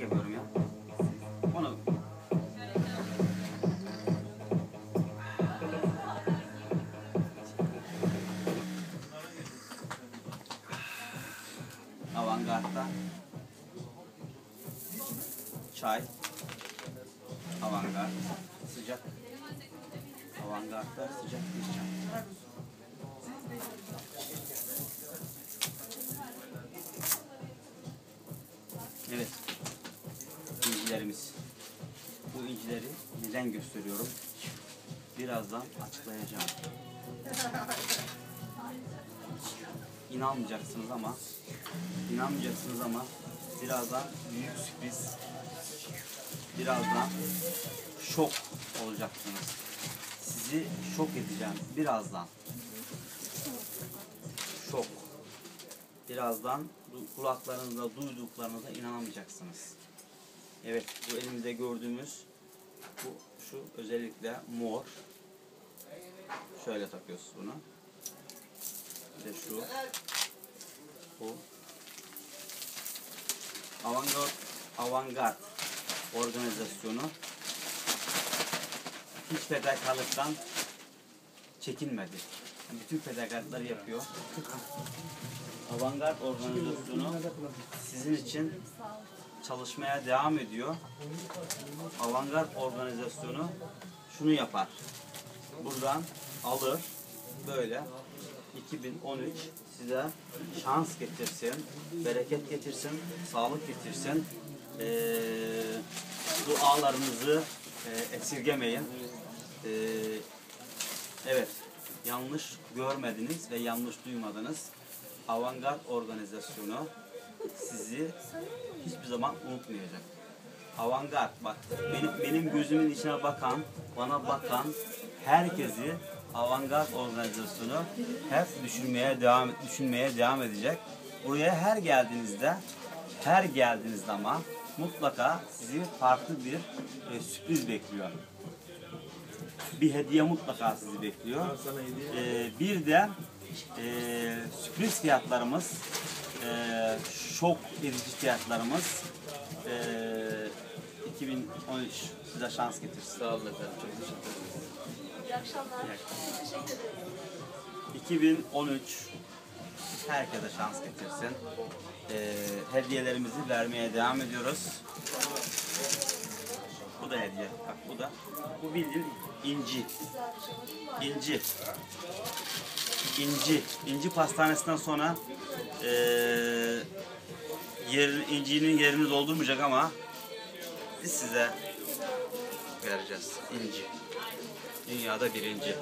Bak yapıyorum ya. Onu. Avantgard'da çay. Avantgard. Sıcak. Avantgard'da sıcak bir çay. Bu incileri neden gösteriyorum? Birazdan açıklayacağım. İnanmayacaksınız ama inanmayacaksınız ama birazdan büyük sürpriz birazdan şok olacaksınız. Sizi şok edeceğim birazdan. Şok. Birazdan kulaklarınızda duyduklarınıza inanamayacaksınız. Evet, bu elimizde gördüğümüz bu şu özellikle mor. Şöyle takıyoruz bunu. Bir şu. Bu. Avantgard, avantgard organizasyonu hiç fedakarlıktan çekinmedi. Bütün fedakarlıkları yapıyor. Avantgard organizasyonu sizin için çalışmaya devam ediyor. Avantgard organizasyonu şunu yapar. Buradan alır böyle 2013 size şans getirsin, bereket getirsin, sağlık getirsin. Ee, dualarınızı e, esirgemeyin. Ee, evet, yanlış görmediniz ve yanlış duymadınız. Avantgard organizasyonu sizi hiçbir zaman unutmayacak. Avantgard bak benim, benim gözümün içine bakan, bana bakan herkesi Avantgard organizasyonu hep düşünmeye devam düşünmeye devam edecek. Buraya her geldiğinizde her geldiğinizde ama mutlaka sizi farklı bir e, sürpriz bekliyor. Bir hediye mutlaka sizi bekliyor. Ee, bir de e, sürpriz fiyatlarımız, e, şok edici fiyatlarımız e, 2013 size şans getirsin. Sağ olun efendim. Çok teşekkür ederim. İyi akşamlar. Çok teşekkür ederim. 2013 herkese şans getirsin. Ee, hediyelerimizi vermeye devam ediyoruz. Bu da hediye. Bak bu da. Bu bildiğin inci. İnci. İnci. İnci pastanesinden sonra ee, yer, incinin yerini doldurmayacak ama biz size vereceğiz. İnci. Dünyada birinci.